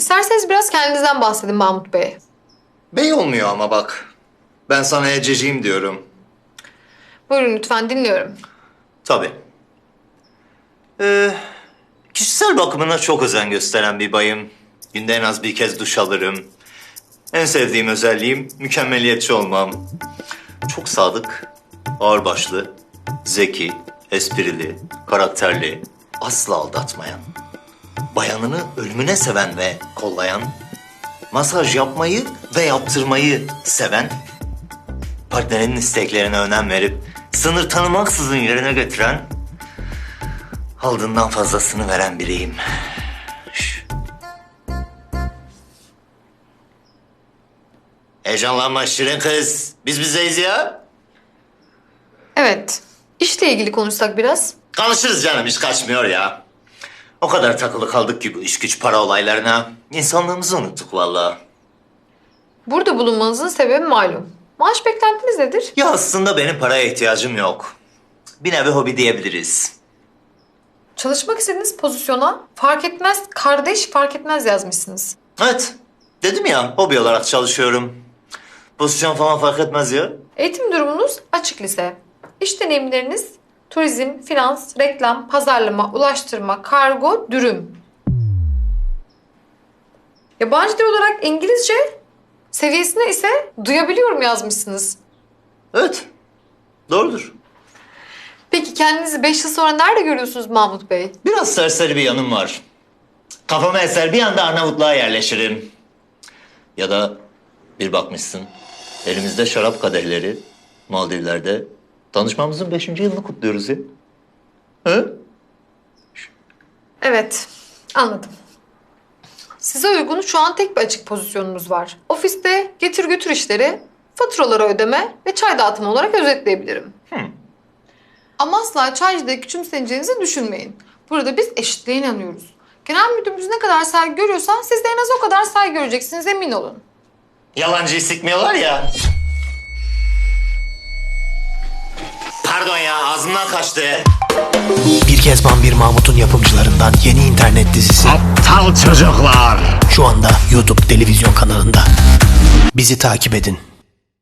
İsterseniz biraz kendinizden bahsedin Mahmut Bey. Bey olmuyor ama bak. Ben sana Ececiğim diyorum. Buyurun lütfen dinliyorum. Tabii. Ee, kişisel bakımına çok özen gösteren bir bayım. Günde en az bir kez duş alırım. En sevdiğim özelliğim mükemmeliyetçi olmam. Çok sadık, ağırbaşlı, zeki, esprili, karakterli, asla aldatmayan. Bayanını ölümüne seven ve kollayan. Masaj yapmayı ve yaptırmayı seven. Partnerinin isteklerine önem verip sınır tanımaksızın yerine getiren aldığından fazlasını veren biriyim. Heyecanlanma şirin kız. Biz bizeyiz ya. Evet. İşle ilgili konuşsak biraz. Konuşuruz canım hiç kaçmıyor ya. O kadar takılı kaldık ki bu iş güç para olaylarına. İnsanlığımızı unuttuk vallahi. Burada bulunmanızın sebebi malum. Maaş beklentiniz nedir? Ya aslında benim paraya ihtiyacım yok. Bir nevi hobi diyebiliriz. Çalışmak istediğiniz pozisyona fark etmez, kardeş fark etmez yazmışsınız. Evet. Dedim ya hobi olarak çalışıyorum. Pozisyon falan fark etmez ya. Eğitim durumunuz açık lise. İş deneyimleriniz turizm, finans, reklam, pazarlama, ulaştırma, kargo, dürüm. Yabancı dil olarak İngilizce seviyesine ise duyabiliyorum yazmışsınız. Evet. Doğrudur. Peki kendinizi 5 yıl sonra nerede görüyorsunuz Mahmut Bey? Biraz serseri bir yanım var. Kafama eser bir anda Arnavutluğa yerleşirim. Ya da bir bakmışsın elimizde şarap kadehleri Maldivler'de tanışmamızın beşinci yılını kutluyoruz ya. He? Evet, anladım. Size uygun şu an tek bir açık pozisyonumuz var. Ofiste getir götür işleri, faturaları ödeme ve çay dağıtımı olarak özetleyebilirim. Ama asla çaycıda küçümseneceğinizi düşünmeyin. Burada biz eşitliğe inanıyoruz. Genel müdürümüz ne kadar saygı görüyorsa siz de en az o kadar saygı göreceksiniz emin olun. Yalancıyı sıkmıyorlar ya. Pardon ya ağzımdan kaçtı. Bir Kezban Bir Mahmut'un yapımcılarından yeni internet dizisi Aptal çocuklar. şu anda YouTube televizyon kanalında. Bizi takip edin.